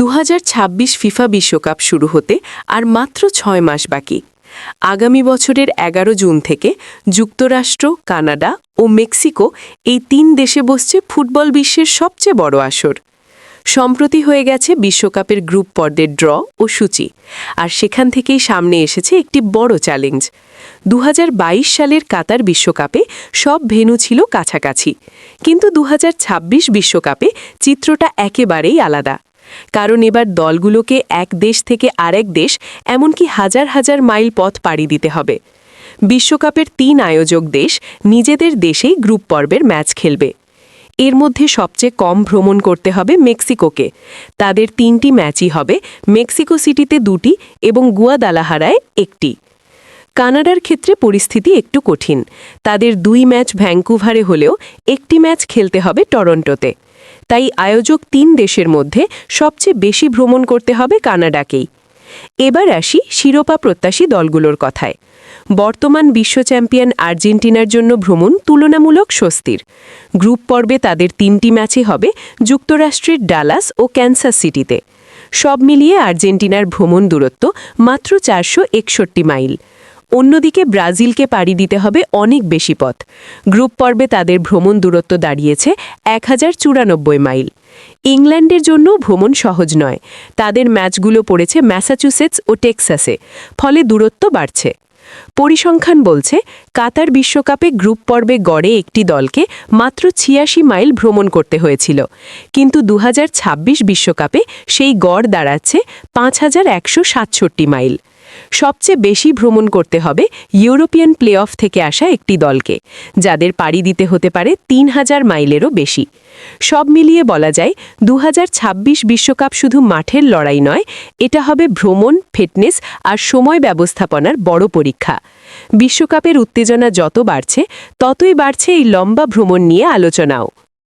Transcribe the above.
দু হাজার ছাব্বিশ ফিফা বিশ্বকাপ শুরু হতে আর মাত্র ছয় মাস বাকি। আগামী বছরের এগারো জুন থেকে যুক্তরাষ্ট্র, কানাডা ও মেক্সিকো এই তিন দেশে বসছে ফুটবল বিশ্বের সবচেয়ে বড় আসর। সম্প্রতি হয়ে গেছে বিশ্বকাপের গ্রুপ পর্দের ড্র ও সূচি, আর সেখান থেকেই সামনে এসেছে একটি বড় চ্যালেঞ্জ। দু হাজার বাইশ সালের কাতার বিশ্বকাপে সব ভেন্যু ছিল কাছাকাছি, কিন্তু দু বিশ্বকাপে চিত্রটা একেবারেই আলাদা। কারণ এবার দলগুলোকে এক দেশ থেকে আরেক দেশ, এমনকি হাজার হাজার মাইল পথ পাড়ি দিতে হবে। বিশ্বকাপের তিন আয়োজক দেশ নিজেদের দেশেই গ্রুপ পর্বের ম্যাচ খেলবে। এর মধ্যে সবচেয়ে কম ভ্রমণ করতে হবে মেক্সিকোকে। তাদের তিনটি ম্যাচই হবে মেক্সিকো সিটিতে দুটি এবং গুয়াদালাহারায় একটি। কানাডার ক্ষেত্রে পরিস্থিতি একটু কঠিন। তাদের দুই ম্যাচ ভ্যাঙ্কুভারে হলেও একটি ম্যাচ খেলতে হবে টরন্টোতে। তাই আয়োজক তিন দেশের মধ্যে সবচেয়ে বেশি ভ্রমণ করতে হবে কানাডাকেই। এবার আসি শিরোপা প্রত্যাশী দলগুলোর কথায়। বর্তমান বিশ্ব চ্যাম্পিয়ন আর্জেন্টিনার জন্য ভ্রমণ তুলনামূলক স্বস্তির। গ্রুপ পর্বে তাদের তিনটি ম্যাচই হবে যুক্তরাষ্ট্রের ডালাস ও ক্যান্সাস সিটিতে। সব মিলিয়ে আর্জেন্টিনার ভ্রমণ দূরত্ব মাত্র চারশো একষট্টি মাইল। অন্যদিকে ব্রাজিলকে পাড়ি দিতে হবে অনেক বেশি পথ। গ্রুপ পর্বে তাদের ভ্রমণ দূরত্ব দাঁড়িয়েছে এক হাজার চুরানব্বই মাইল। ইংল্যান্ডের জন্য ভ্রমণ সহজ নয়। তাদের ম্যাচগুলো পড়েছে ম্যাসাচুসেটস ও টেক্সাসে, ফলে দূরত্ব বাড়ছে। পরিসংখ্যান বলছে, কাতার বিশ্বকাপে গ্রুপ পর্বে গড়ে একটি দলকে মাত্র ছিয়াশি মাইল ভ্রমণ করতে হয়েছিল। কিন্তু দু বিশ্বকাপে সেই গড় দাঁড়াচ্ছে পাঁচ হাজার একশো সাতষট্টি মাইল। সবচেয়ে বেশি ভ্রমণ করতে হবে ইউরোপিয়ান প্লে অফ থেকে আসা একটি দলকে, যাদের পাড়ি দিতে হতে পারে তিন হাজার মাইলেরও বেশি। সব মিলিয়ে বলা যায় দু বিশ্বকাপ শুধু মাঠের লড়াই নয়, এটা হবে ভ্রমণ, ফিটনেস আর সময় ব্যবস্থাপনার বড় পরীক্ষা। বিশ্বকাপের উত্তেজনা যত বাড়ছে, ততই বাড়ছে এই লম্বা ভ্রমণ নিয়ে আলোচনাও।